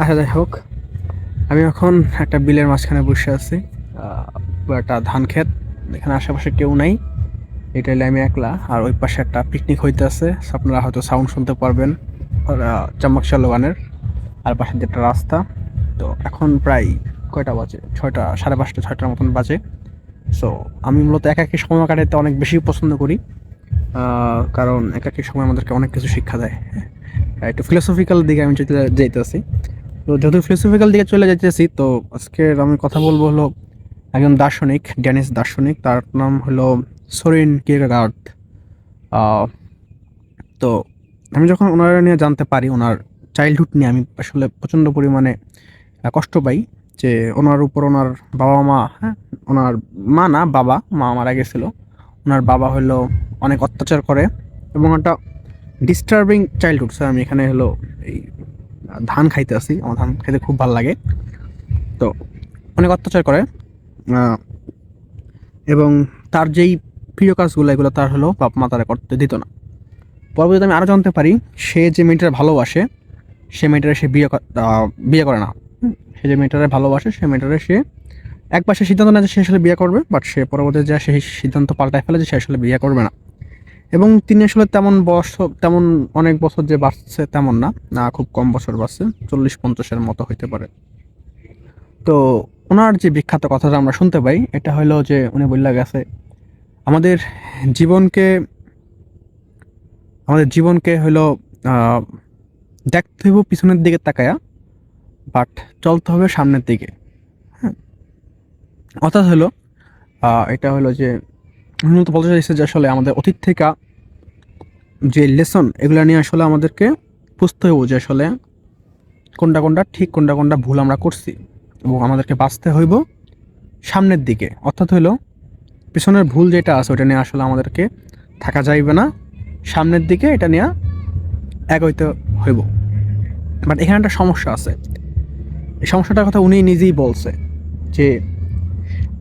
আচ্ছা যাই হোক। আমি এখন একটা বিলের মাঝখানে বসে আছি। একটা ধান ক্ষেত। এখানে আশেপাশে কেউ নাই। এটা আমি একলা। আর ওই পাশে একটা পিকনিক হইতে আছে আপনারা হয়তো সাউন্ড শুনতে পারবেন। চাম্মাক শালোগানের আর পাশে যে একটা রাস্তা। তো এখন প্রায় কয়টা বাজে? ছয়টা সাড়ে পাঁচটা ছয়টার মতন বাজে। সো আমি মূলত একাকী সময় কাটাতে অনেক বেশি পছন্দ করি। কারণ একাকী সময় আমাদেরকে অনেক কিছু শিক্ষা দেয়। হ্যাঁ, একটু ফিলোসফিক্যাল দিকে আমি যেতে যাইতেছি। তো যেহেতু ফিলোসফিক্যাল দিকে চলে যাইতেছি, তো আজকের আমি কথা বলব হলো একজন দার্শনিক ড্যানিস দার্শনিক। তার নাম হলো সোরিন কিরগার্ড তো আমি যখন ওনার নিয়ে জানতে পারি, ওনার চাইল্ডহুড নিয়ে আমি আসলে প্রচণ্ড পরিমাণে কষ্ট পাই যে ওনার উপর ওনার বাবা মা হ্যাঁ ওনার মা না, বাবা, মা মারা গেছিল। ওনার বাবা হলো অনেক অত্যাচার করে এবং একটা ডিস্টার্বিং চাইল্ডহুড স্যার আমি এখানে হলো এই ধান খাইতে আসি, আমার ধান খেতে খুব ভালো লাগে। তো অনেক অত্যাচার করে। এবং তার যেই প্রিয় কাজগুলো, এগুলো তার হলো বাপ মা তারা করতে দিত না। পরবর্তীতে আমি আরও জানতে পারি, সে যে মেয়েটার ভালোবাসে, সে মেয়েটারে সে বিয়ে বিয়ে করে না। সে যে মেয়েটারে ভালোবাসে, সে মেয়েটারে সে একবার সে সিদ্ধান্ত নেয় যে সে আসলে বিয়ে করবে, বাট সে পরবর্তীতে যা সেই সিদ্ধান্ত পাল্টায় ফেলে যে সে আসলে বিয়ে করবে না। এবং তিনি আসলে তেমন বয়স তেমন অনেক বছর যে বাড়ছে তেমন না না, খুব কম বছর বাড়ছে চল্লিশ পঞ্চাশের মতো হইতে পারে। তো ওনার যে বিখ্যাত কথাটা আমরা শুনতে পাই, এটা হলো যে উনি বললা গেছে, আমাদের জীবনকে আমাদের জীবনকে হলো দেখতে হবে পিছনের দিকে তাকায়া, বাট চলতে হবে সামনের দিকে। হ্যাঁ। অর্থাৎ হলো এটা হলো যে মূলত বলতে চাইছে যে আসলে আমাদের অতীত থেকে যে লেসন, এগুলো নিয়ে আসলে আমাদেরকে বুঝতে হইব যে আসলে কোনটা কোনটা ঠিক, কোনটা কোনটা ভুল আমরা করছি এবং আমাদেরকে বাঁচতে হইব সামনের দিকে। অর্থাৎ হইল পিছনের ভুল যেটা আছে ওটা নিয়ে আসলে আমাদেরকে থাকা যাইবে না। সামনের দিকে এটা নিয়ে এগোইতে হইব। বাট এখানে একটা সমস্যা আছে। এই সমস্যাটার কথা উনি নিজেই বলছে যে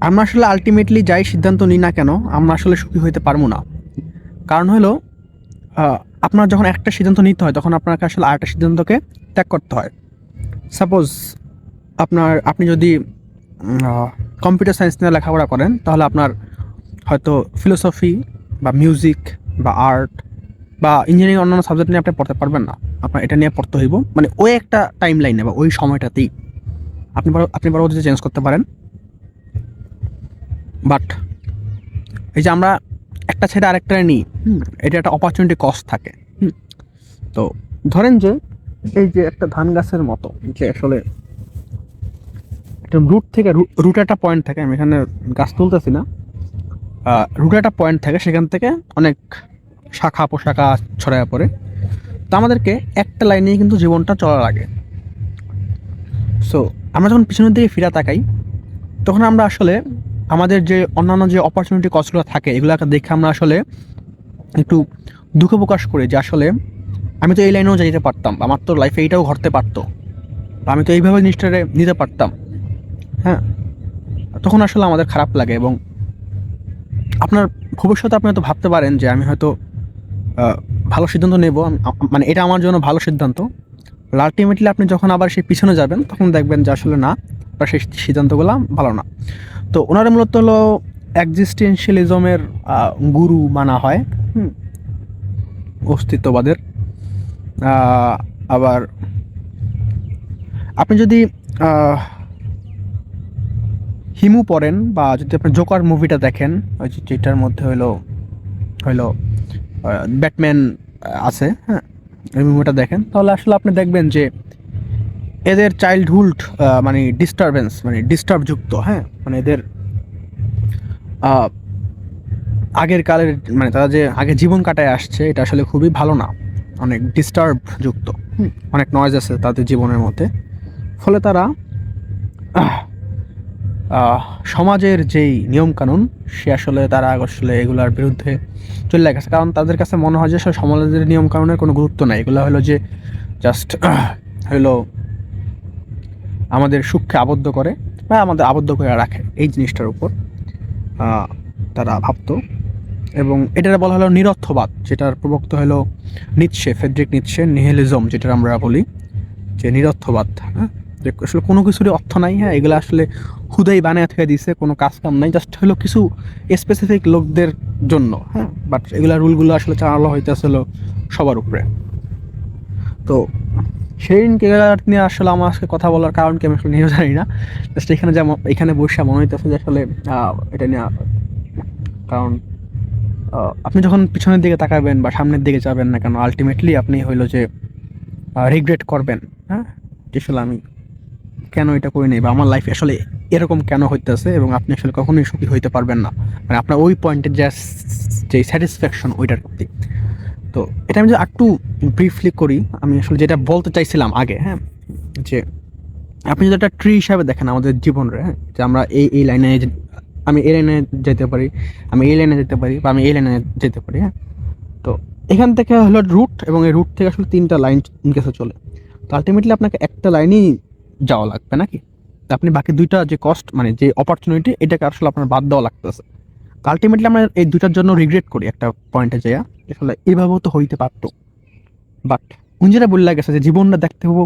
আমরা আসলে আলটিমেটলি যাই সিদ্ধান্ত নিই না কেন, আমরা আসলে সুখী হইতে পারব না। কারণ হলো আপনার যখন একটা সিদ্ধান্ত নিতে হয়, তখন আপনাকে আসলে আরেকটা সিদ্ধান্তকে ত্যাগ করতে হয়। সাপোজ আপনার, আপনি যদি কম্পিউটার সায়েন্স নিয়ে লেখাপড়া করেন, তাহলে আপনার হয়তো ফিলোসফি বা মিউজিক বা আর্ট বা ইঞ্জিনিয়ারিং অন্যান্য সাবজেক্ট নিয়ে আপনি পড়তে পারবেন না। আপনার এটা নিয়ে পড়তে হইব। মানে ওই একটা টাইম লাইনে বা ওই সময়টাতেই আপনি আপনি পরবর্তীতে চেঞ্জ করতে পারেন। বাট এই যে আমরা একটা ছেড়ে আরেকটা নিই এটা একটা অপরচুনিটি কস্ট থাকে তো ধরেন যে এই যে একটা ধান গাছের মতো, যে আসলে একটা রুট থেকে রুট একটা পয়েন্ট থাকে, আমি এখানে গাছ তুলতেছি না। রুট একটা পয়েন্ট থাকে, সেখান থেকে অনেক শাখা পোশাখা ছড়ায় পড়ে। তো আমাদেরকে একটা লাইনেই কিন্তু জীবনটা চলা লাগে। সো আমরা যখন পিছনের দিকে ফিরে তাকাই, তখন আমরা আসলে আমাদের যে অন্যান্য যে অপরচুনিটি কস্টগুলো থাকে, এগুলোকে দেখে আমরা আসলে একটু দুঃখ প্রকাশ করি যে আসলে আমি তো এই লাইনেও যাইতে পারতাম, আমার তো লাইফে এইটাও ঘটতে পারতো। আমি তো এইভাবে জিনিসটারে নিতে পারতাম। হ্যাঁ? তখন আসলে আমাদের খারাপ লাগে এবং আপনার ভবিষ্যতে আপনি হয়তো ভাবতে পারেন যে আমি হয়তো ভালো সিদ্ধান্ত নেব মানে এটা আমার জন্য ভালো সিদ্ধান্ত। আলটিমেটলি আপনি যখন আবার সেই পিছনে যাবেন, তখন দেখবেন যে আসলে না, বা সেই সিদ্ধান্তগুলো ভালো না। তো ওনারা মূলত হলো এক্সিস্টেন্সিয়ালিজমের গুরু মানা হয়। অস্তিত্ববাদের। আবার আপনি যদি হিমু পড়েন বা যদি আপনি জোকার মুভিটা দেখেন, ওই যেটার মধ্যে হইল হইল ব্যাটম্যান আছে হ্যাঁ এই মুভিটা দেখেন, তাহলে আসলে আপনি দেখবেন যে এদের চাইল্ডহুড মানে ডিস্টারবেন্স মানে ডিস্টার্ব যুক্ত হ্যাঁ? মানে এদের আগের কালের মানে তারা যে আগে জীবন কাটায় আসছে এটা আসলে খুবই ভালো না। অনেক ডিস্টার্ব যুক্ত হুম, অনেক নয়েজ আছে তাদের জীবনের মধ্যে। ফলে তারা সমাজের যেই নিয়মকানুন সে আসলে তারা আসলে এগুলার বিরুদ্ধে চলে গেছে। কারণ তাদের কাছে মনে হয় যে সমাজের নিয়মকানুনের কোনো গুরুত্ব নাই। এগুলো হলো যে জাস্ট হলো আমাদের আবদ্ধ করে বা আমাদের আবদ্ধ করে রাখে এই জিনিসটার উপর। তারা ভাবতো। এবং এটার বলা হলো নিরর্থবাদ, যেটার প্রবক্ত হলো নিচ্ছে ফেডরিক নিচ্ছে নিহেলিজম যেটা আমরা বলি, যে নিরর্থবাদ হ্যাঁ? যে আসলে কোনো কিছুরই অর্থ নাই হ্যাঁ? এগুলো আসলে হুদাই বানায় থেকে দিছে, কোনো কাজ কাম নাই জাস্ট হলো কিছু স্পেসিফিক লোকদের জন্য হ্যাঁ? বাট এগুলা রুলগুলো আসলে চালানো হইতেছে হলো সবার উপরে। তো সেই কেগার নিয়ে আসলে আমার আজকে কথা বলার কারণ কি আমি আসলে নিজেও জানি না। জাস্ট এখানে যেমন, এখানে বসে মনে হইতেছে যে আসলে এটা নিয়ে, কারণ আপনি যখন পিছনের দিকে তাকাবেন বা সামনের দিকে যাবেন না কেন আলটিমেটলি আপনি হইল যে রিগ্রেট করবেন হ্যাঁ? যে আসলে আমি কেন এটা করি নাই বা আমার লাইফে আসলে এরকম কেন হইতেছে এবং আপনি আসলে কখনোই সুখী হইতে পারবেন না। মানে আপনার ওই পয়েন্টের যে যে স্যাটিসফ্যাকশন ওইটার প্রতি। তো এটা আমি যদি একটু ব্রিফলি করি, আমি আসলে যেটা বলতে চাইছিলাম আগে হ্যাঁ যে আপনি যদি একটা ট্রি হিসাবে দেখেন আমাদের জীবনের হ্যাঁ যে আমরা এই এই লাইনে আমি এই লাইনে যেতে পারি, আমি এই লাইনে যেতে পারি, বা আমি এই লাইনে যেতে পারি হ্যাঁ তো এখান থেকে হলো রুট এবং এই রুট থেকে আসলে তিনটা লাইন ইনকেসে চলে। তো আলটিমেটলি আপনাকে একটা লাইনই যাওয়া লাগবে, নাকি? আপনি বাকি দুইটা যে কস্ট মানে যে অপরচুনিটি এটাকে আসলে আপনার বাদ দেওয়া লাগতেছে। আলটিমেটলি আমরা এই দুটার জন্য রিগ্রেট করি একটা পয়েন্টে যাইয়া আসলে এভাবেও তো হইতে পারতো। বাট যেটা বললে গেছে যে জীবনটা দেখতে হব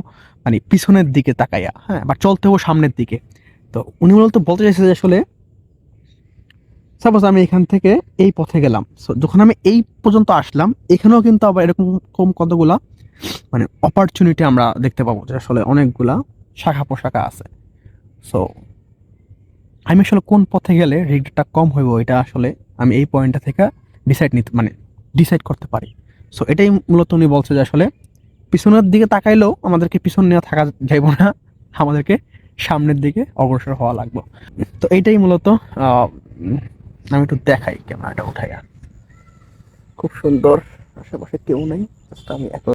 মানে পিছনের দিকে তাকাইয়া হ্যাঁ বা চলতে হব সামনের দিকে। তো উনি মূলত বলতে চাইছে যে আসলে সাপোজ আমি এখান থেকে এই পথে গেলাম। সো যখন আমি এই পর্যন্ত আসলাম, এখানেও কিন্তু আবার এরকম কম কতগুলা মানে অপরচুনিটি আমরা দেখতে পাবো যে আসলে অনেকগুলা শাখা পোশাখা আছে। সো আমি আসলে কোন পথে গেলে রিগ্রেটটা কম হইব এটা আসলে আমি এই পয়েন্টটা থেকে ডিসাইড নিতে মানে ডিসাইড করতে পারি। সো এটাই মূলত উনি বলছে যে আসলে পিছনের দিকে তাকাইলেও আমাদেরকে পিছন নিয়ে থাকা যাইব না, আমাদেরকে সামনের দিকে অগ্রসর হওয়া লাগবে। তো এইটাই মূলত আমি একটু দেখাই ক্যামেরাটা উঠাইয়া খুব সুন্দর, আশেপাশে কেউ নেই আমি একলা